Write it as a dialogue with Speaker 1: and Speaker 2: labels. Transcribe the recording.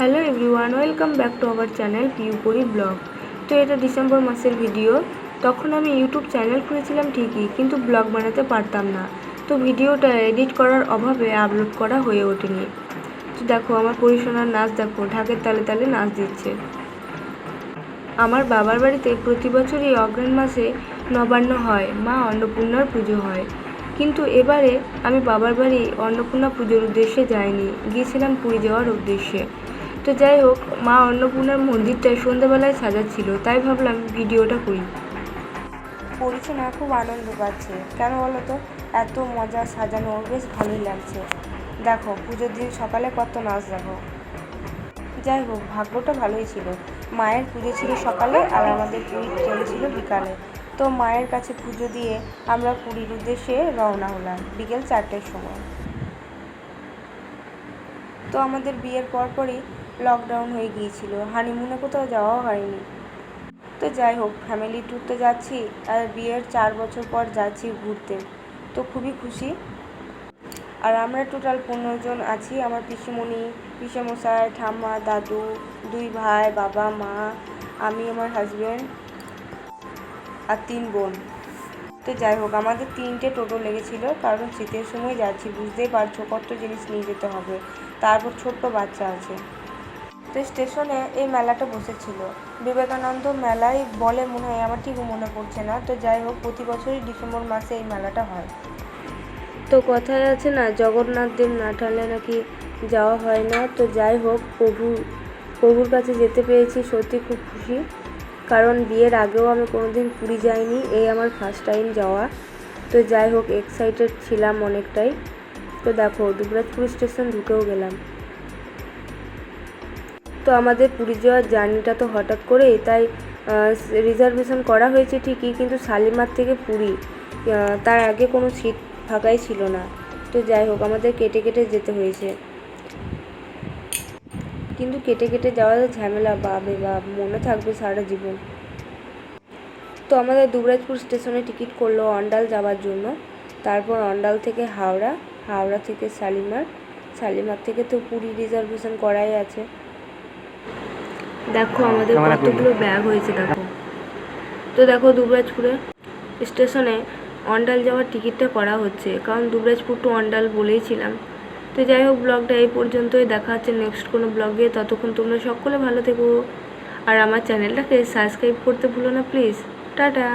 Speaker 1: Hello everyone welcome back to our channel Piupori blog তো এটা December মাসের video তখন আমি ইউটিউব চ্যানেল খুলেছিলাম ঠিকই, কিন্তু ব্লগ বানাতে পারতাম না। তো ভিডিওটা এডিট করার অভাবে আপলোড করা হয়ে ওঠেনি। তো দেখো, আমার পরিশোনার নাচ দেখো, ঢাকের তালে তালে নাচ দিচ্ছে। আমার বাবার বাড়িতে প্রতি বছরই অগ্রহায়ণ মাসে নবান্ন হয়, মা অন্নপূর্ণার পুজো হয়। কিন্তু এবারে আমি বাবার বাড়ি অন্নপূর্ণা পুজোর উদ্দেশ্যে যাইনি, গিয়েছিলাম পুরী যাওয়ার উদ্দেশ্যে। তো যাই হোক, মা অন্নপূর্ণার মন্দিরটা সন্ধ্যাবেলায় সাজাচ্ছিল, তাই ভাবলাম ভিডিওটা করি। পরিচনা খুব আনন্দ পাচ্ছে। কেন বলো তো? এত মজা সাজানো, বেশ ভালোই লাগছে। দেখো, পুজোর দিন সকালে কত নাচ দেখো। যাই হোক, ভাগ্যটা ভালোই ছিল। মায়ের পুজো ছিল সকালে আর আমাদের পুরীর ট্রেন ছিল বিকালে। তো মায়ের কাছে পুজো দিয়ে আমরা পুরীর উদ্দেশ্যে রওনা হলাম বিকেল চারটের সময়। তো আমাদের বিয়ের পরপরই লকডাউন হয়ে গিয়েছিল। হানিমুনে কোথাও যাওয়া হয়নি। তো যাই হোক ফ্যামিলি ট্যুর তো যাচ্ছি আর বিয়ের চার বছর পর যাচ্ছি ঘুরতে। তো খুবই খুশি। আর আমরা টোটাল পনেরো জন আছি। আমার পিসিমণি, পিসেমশাই, ঠাম্মা, দাদু, দুই ভাই, বাবা, মা, আমি, আমার হাজব্যান্ড আর তিন বোন। তো যাই হোক, আমাদের তিনটে টোটো লেগেছিল। কারণ শীতের সময় যাচ্ছি, বুঝতেই পারছ কত জিনিস নিয়ে যেতে হবে। তারপর ছোট্ট বাচ্চা আছে। তো স্টেশনে এই মেলাটা বসেছিল। বিবেকানন্দ মেলায় বলে মনে হয়, আমার ঠিক মনে পড়ছে না। তো যাই হোক, প্রতি বছরই ডিসেম্বর মাসে এই মেলাটা হয়। তো কথায় আছে না, জগন্নাথ দেব না টানলে নাকি যাওয়া হয় না। তো যাই হোক, প্রভু, প্রভুর কাছে যেতে পেরেছি, সত্যি খুব খুশি। কারণ বিয়ের আগেও আমি কোনোদিন পুরী যাইনি, এই আমার ফার্স্ট টাইম যাওয়া। তো যাই হোক এক্সাইটেড ছিলাম অনেকটাই। তো দেখো, দুবরাজপুর স্টেশন ঢুকেও গেলাম। তো আমাদের পুরী যাওয়ার জার্নিটা তো হঠাৎ করেই, তাই রিজার্ভেশন করা হয়েছে ঠিকই, কিন্তু শালিমার থেকে পুরী তার আগে কোনো সিট ফাঁকাই ছিল না। তো যাই হোক, আমাদের কেটে কেটে যেতে হয়েছে। কিন্তু কেটে কেটে যাওয়ার ঝামেলা বাবে বা মনে থাকবে সারা জীবন। তো আমাদের দুবরাজপুর স্টেশনে টিকিট করল অন্ডাল যাওয়ার জন্য। তারপর অন্ডাল থেকে হাওড়া হাওড়া থেকে শালিমার শালিমার থেকে তো পুরী রিজার্ভেশন করাই আছে। দেখো আমাদের কতগুলো ব্যাগ হয়েছে দেখো। তো দেখো দুবরাজপুরে স্টেশনে অন্ডাল যাওয়ার টিকিটটা করা হচ্ছে। কারণ দুবরাজপুর টু অন্ডাল বলেইছিলাম তো যাই হোক ব্লগটা এই পর্যন্তই। দেখা হচ্ছে নেক্সট কোনো ব্লগে ততক্ষণ তোমরা সকলে ভালো থেকো। আর আমার চ্যানেলটাকে সাবস্ক্রাইব করতে ভুলো না প্লিজ টাটা।